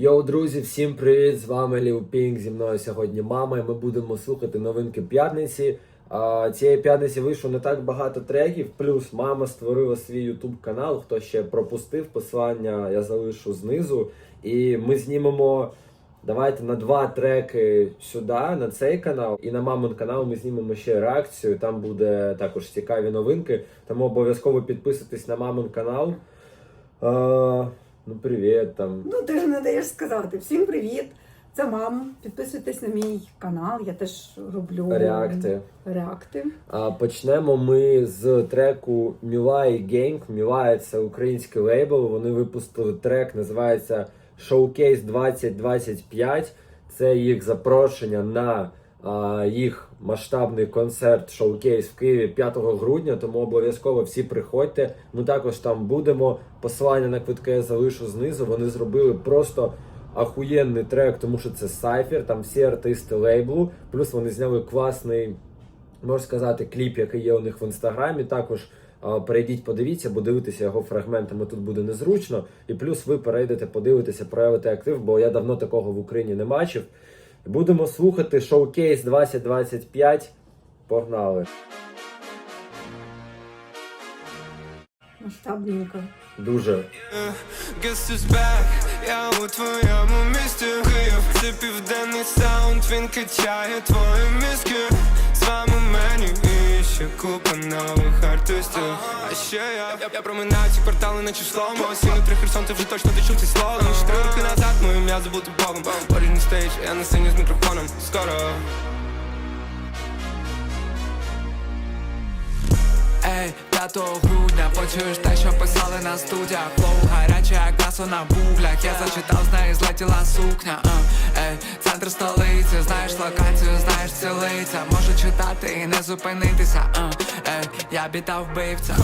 Йоу, друзі, всім привіт! З вами Ліл Пінк. Зі мною сьогодні мама. І ми будемо слухати новинки п'ятниці. Цієї п'ятниці вийшло не так багато треків. Плюс мама створила свій ютуб канал. Хто ще пропустив посилання, я залишу знизу. І ми знімемо. Давайте на два треки сюди, на цей канал, і на мамин канал ми знімемо ще реакцію. Там буде також цікаві новинки. Тому обов'язково підписуйтесь на мамин канал. Ну, привіт там. Ну, ти ж не даєш сказати. Всім привіт! Це мама. Підписуйтесь на мій канал. Я теж роблю Реакти. реакти. А, Почнемо ми з треку Мілай Gang. Мілай це український лейбл. Вони випустили трек, називається Showcase 2025. Це їх запрошення на їх масштабний концерт Showcase в Києві 5 грудня. Тому обов'язково всі приходьте. Ми також там будемо. Посилання на квитки я залишу знизу. Вони зробили просто. Ахуєнний трек, тому що це сайфер, там всі артисти лейблу, плюс вони зняли класний можна сказати, кліп, який є у них в інстаграмі. Також перейдіть, подивіться, бо дивитися його фрагментами тут буде незручно. І плюс ви перейдете, подивитеся, проявите актив, бо я давно такого в Україні не бачив. Будемо слухати шоукейс 2025. Погнали! Масштабненько. Дуже. Is я у твоєму місті. Київ. Це південний саунд, він качає твої мізки. З вами мені ще купа нових артистів. А ще я, я, я проминаю ці квартали, наче шломо Сіну три Херсон, ти вже точно ти чув цей слово. Ще три роки назад моє ім'я забути богом Поріжний стейдж, я на сцені з мікрофоном. Скоро. Ей, 5 грудня. Почуєш те, що писали на студіях. Флоу гаряче, як м'ясо на буглях Я зачитав, з неї злетіла сукня. А. Ей, центр столиці, знаєш локацію, знаєш цілиця Можу читати і не зупинитися. А. Ей, я біта вбивця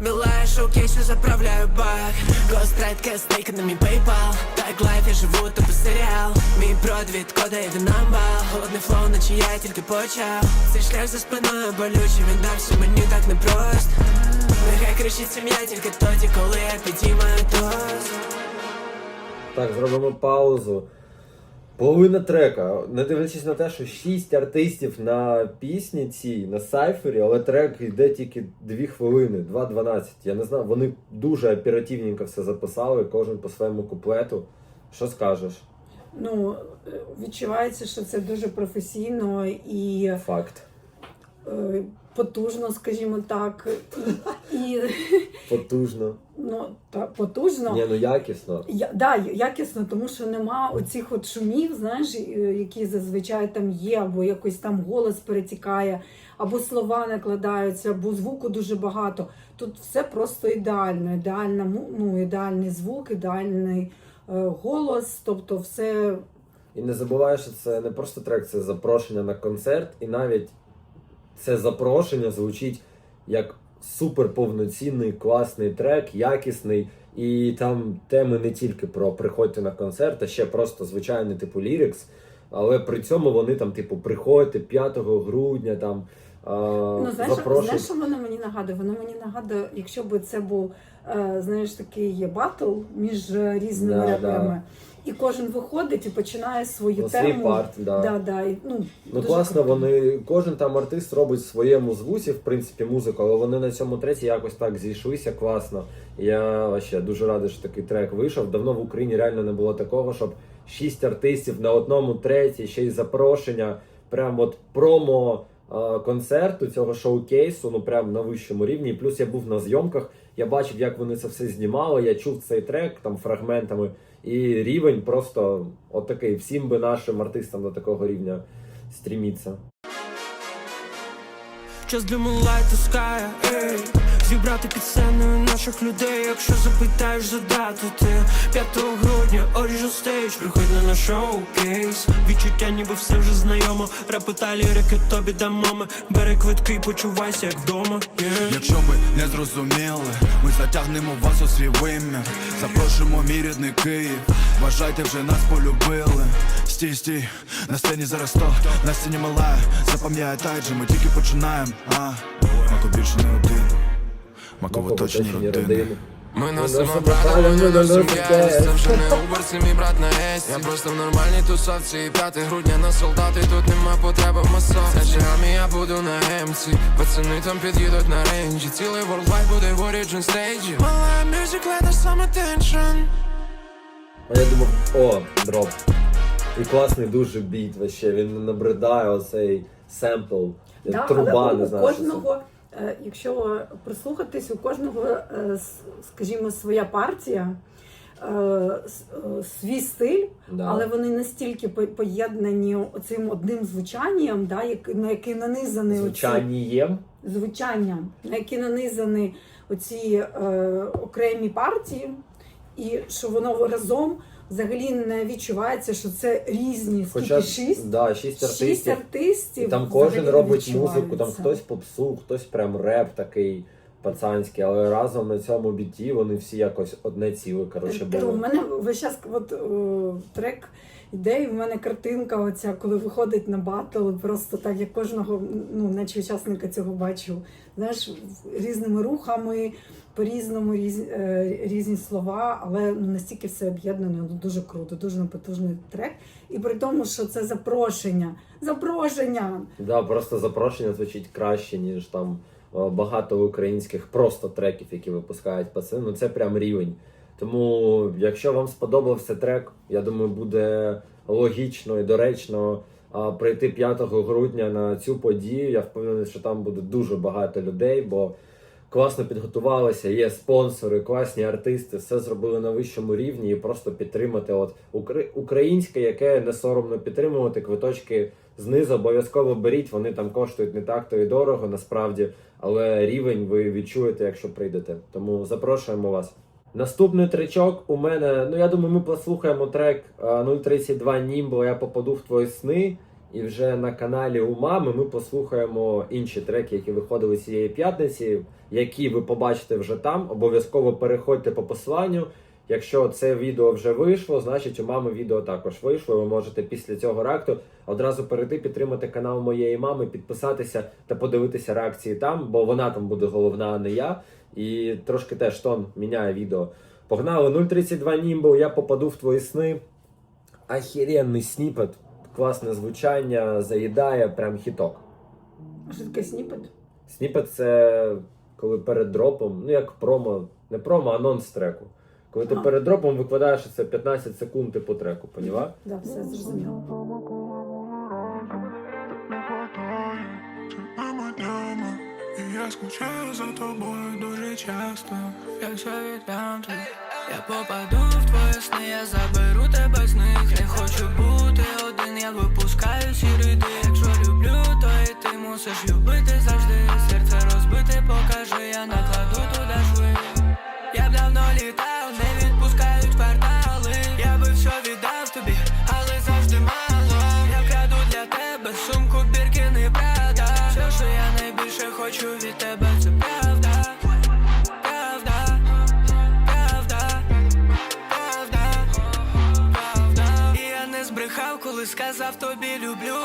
Милая шоукейсу заправляю бак. Гострайтка стейк на мій PayPal. Так лайф я живу, тобі серіал. Мій брод від кода йде намбал Холодний флоу, наче я тільки почав. Цей шлях за спиною болючий, він дався мені так непросто. Нехай кричить сім'я тільки тоді, коли я підіймаю тост. Так, зробимо паузу. Половина трека. Не дивлячись на те, що 6 артистів на пісні цій, на сайфері, але трек йде тільки 2 хвилини, 2.12. Я не знаю, вони дуже оперативненько все записали, кожен по своєму куплету. Що скажеш? Ну, е, відчувається, що це дуже професійно і Факт. Потужно, скажімо так. І, Потужно. ну, та, потужно. Ні, ну якісно. Я, да, якісно, тому що нема оцих от шумів, знаєш, е, які зазвичай там є, або якось там голос перетікає, або слова накладаються, або звуку дуже багато. Тут все просто ідеально. Ідеальна, ну, ідеальний звук, ідеальний е, голос, тобто все І не забувай, що це не просто трек, це запрошення на концерт, і навіть це запрошення звучить як супер повноцінний, класний трек, якісний. І там теми не тільки про приходьте на концерт, а ще просто звичайний типу лірикс. Але при цьому вони там, типу, приходьте 5 грудня, там а, Ну, знаєш, запрошують. знаєш, що воно мені нагадує? Воно мені нагадує, якщо б це був е, знаєш, такий батл між е, різними Да, реперами, і кожен виходить і починає свою Ну, свій тему. парт, да. Да, да, і, ну, Ну класно, круто. вони кожен там артист робить в своєму звуці, в принципі, музику, але вони на цьому треці якось так зійшлися класно. Я вообще дуже радий, що такий трек вийшов. Давно в Україні реально не було такого, щоб шість артистів на одному треці, ще й запрошення, прям от промо концерту цього шоу-кейсу, ну прям на вищому рівні. І плюс я був на зйомках, я бачив, як вони це все знімали. Я чув цей трек там фрагментами, і рівень просто отакий. Всім би нашим артистам до такого рівня стріміться. Час для Moonlight Sky, ей Зібрати під сценою наших людей Якщо запитаєш задати ти 5 грудня, Origin Stage Приходь на шоу-кейс. Відчуття ніби все вже знайомо. Репи та лірики тобі дамо. Ми Бери квитки почувайся як вдома. Yeah. Якщо ви не зрозуміли, ми затягнемо вас у свій вимір. Запрошуємо мій рідний Київ. Вважайте, вже нас полюбили. Стій, стій, на сцені зараз то На сцені мала, запам'ятай же, ми тільки починаємо. А, Мако більше не один Маково Маково точні точні родини. Ми носимо правильно, ми носимо єс. Це вже не Uber, це мій брат на ес Я просто в нормальній тусовці 5 грудня на солдати, тут нема потреби в масовці Наче армія, я буду на емці Пацани там під'їдуть на рейнджі Цілий worldwide буде в Origin стейджі Мала music, let us some attention А я думав, о, дроп. І класний дуже біт вообще. Він набридає оцей семпл. Да, Труба, але не знаю. що це. кожного, якщо прислухатись, у кожного, е, скажімо, своя партія, е, е, свій стиль, Да. але вони настільки поєднані оцим одним звучанням, да, на який нанизаний оці- Звучанням. звучанням, на які нанизані оці е, окремі партії, і що воно разом взагалі не відчувається, що це різні скільки Хоча шість. да, шість Шість артистів. артистів. І там кожен робить музику, там хтось попсу, хтось прям реп такий пацанський, але разом на цьому біті вони всі якось одне ціле, коротше, Е, У були. мене весь час от, о, трек іде, і в мене картинка, оця, коли виходить на батл, просто так, як кожного, ну, наче учасника цього бачу. Знаєш, різними рухами, по-різному різ, е, різні слова, але ну, настільки все об'єднано, ну, дуже круто, дуже потужний трек. І при тому, що це запрошення. Запрошення! Да, просто запрошення звучить краще, ніж там багато українських просто треків, які випускають пацани. Ну це прям рівень. Тому, якщо вам сподобався трек, я думаю, буде логічно і доречно прийти 5 грудня на цю подію. Я впевнений, що там буде дуже багато людей, бо класно підготувалися, є спонсори, класні артисти, все зробили на вищому рівні і просто підтримати от укра- українське, яке не соромно підтримувати. Квиточки знизу обов'язково беріть. Вони там коштують не так то і дорого, насправді, але рівень ви відчуєте, якщо прийдете. Тому запрошуємо вас. Наступний тречок у мене. Ну я думаю, ми послухаємо трек а, 032 Німбо. Я попаду в твої сни. І вже на каналі у мами ми послухаємо інші треки, які виходили цієї п'ятниці, які ви побачите вже там. Обов'язково переходьте по посиланню. Якщо це відео вже вийшло, значить у мами відео також вийшло. Ви можете після цього реакту одразу перейти, підтримати канал моєї мами, підписатися та подивитися реакції там, бо вона там буде головна, а не я. І трошки теж тон міняє відео. Погнали 032 Німбо, я попаду в твої сни. Ахіренний сніпет, класне звучання, заїдає, прям хіток. А що таке сніпет? Сніпет це коли перед дропом, ну як промо, не промо, а анонс треку. Коли ти перед дропом викладаєш це 15 секунд типу треку, поняла? Да, все зрозуміло. Скучаю за тобою дуже часто Якщо віддам тобі, я попаду в твої сни, я заберу тебе з них. Не хочу бути один, я випускаю сірий дим. Якщо люблю, то і ти мусиш любити завжди. Серце розбите, покажи, я накладу туди коли сказав тобі люблю.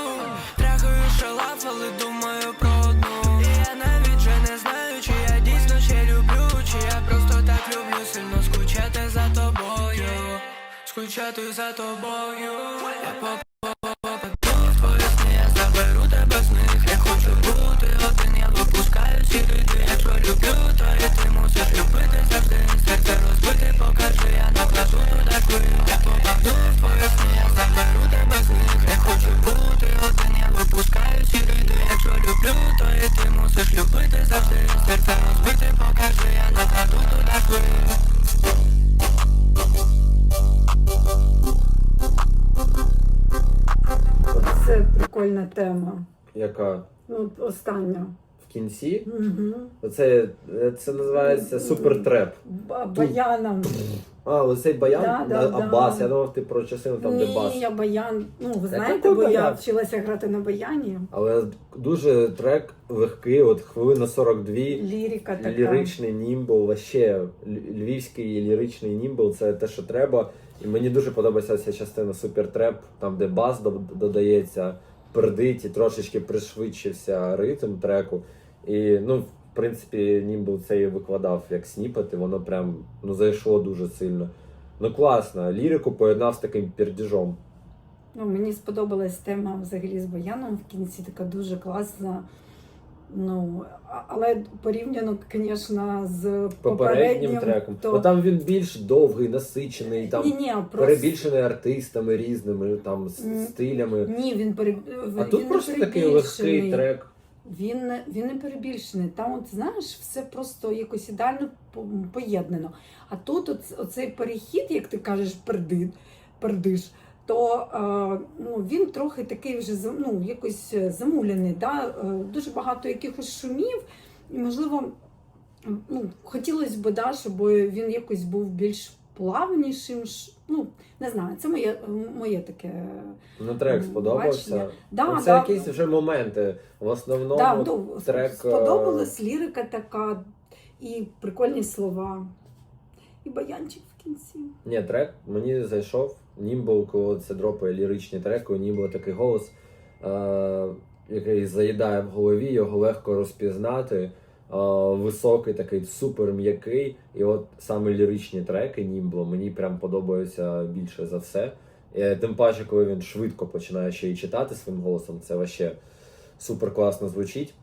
Трахаю шалаф, але думаю про одну. І я навіть вже не знаю, чи я дійсно ще люблю, чи я просто так люблю сильно скучати за тобою. Скучати за тобою. Я люблю, то ти мусиш любити завжди. Серце розбите, покажи, я накладу туди люблю, то і ти мусиш любити завжди. Серце розбите, покажи, я накладу туди шви. Це прикольна тема. Яка Ну, остання. в кінці? Угу. Це, це називається супертреп. Баяном. А, оцей баян, Да, да, а, да. а бас, я думав, ти про частину там, де бас. Ні, я баян. Ну, ви знаєте, який бо я баян? вчилася грати на баяні. Але дуже трек легкий, от хвилина 42. Лірика така. Ліричний німбл, вообще ль- львівський ліричний німбл це те, що треба. І мені дуже подобається ця частина супертреп, там де бас дод- додається, пердить і трошечки пришвидшився ритм треку. І ну, принципі, Німбл це і викладав як сніпет, і воно прям ну, зайшло дуже сильно. Ну класно, лірику поєднав з таким пердіжом. Ну, мені сподобалась тема взагалі з Баяном в кінці, така дуже класна. Ну, але порівняно, звісно, з Попереднім попереднім, треком. то Ну там він більш довгий, насичений, там ні, ні, просто перебільшений артистами різними, там стилями. ні, він пере... А він тут просто такий легкий трек. Він він не перебільшений. Там, от знаєш, все просто якось ідеально по- поєднано. А тут оцей перехід, як ти кажеш, пердин, пердиш, то е, ну, він трохи такий вже ну, якось е, замулений. Да? Е, дуже багато якихось шумів, і можливо, ну, хотілося б, да, щоб він якось був більш плавнішим. Ну, не знаю, це моє, моє таке. Ну, трек сподобався. бачення. Да, Ну, це да. якісь вже моменти. В основному Да, ну, трек, сподобалась лірика така, і прикольні слова, і баянчик в кінці. Ні, трек мені зайшов. Німбл, коли це дропає ліричні треки, у Німбла такий голос, е- який заїдає в голові, його легко розпізнати. Е- високий, такий супер м'який. І от саме ліричні треки Німбла мені прям подобаються більше за все. Е, Тим паче, коли він швидко починає ще й читати своїм голосом, це вообще супер класно звучить.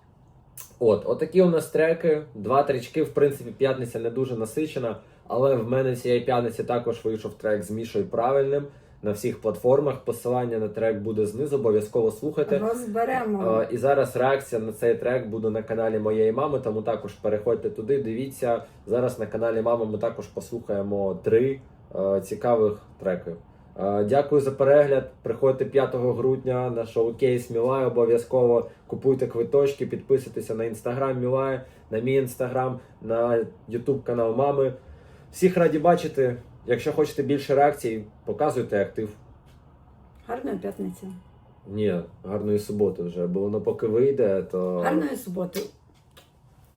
От, отакі у нас треки. Два тречки, в принципі, п'ятниця не дуже насичена. Але в мене цієї п'ятниці також вийшов трек з Мішою правильним на всіх платформах. Посилання на трек буде знизу, обов'язково слухайте. Розберемо. Е, І зараз реакція на цей трек буде на каналі моєї мами, тому також переходьте туди, дивіться. Зараз на каналі мами ми також послухаємо три е, цікавих треки. Е, Дякую за перегляд. Приходьте 5 грудня на шоу-кейс Мілай. Обов'язково купуйте квиточки, підписуйтеся на інстаграм Мілай, на мій інстаграм, на ютуб канал мами. Всіх раді бачити. Якщо хочете більше реакцій, показуйте актив. Гарної п'ятниці. Ні, гарної суботи вже, бо воно поки вийде, то. Гарної суботи.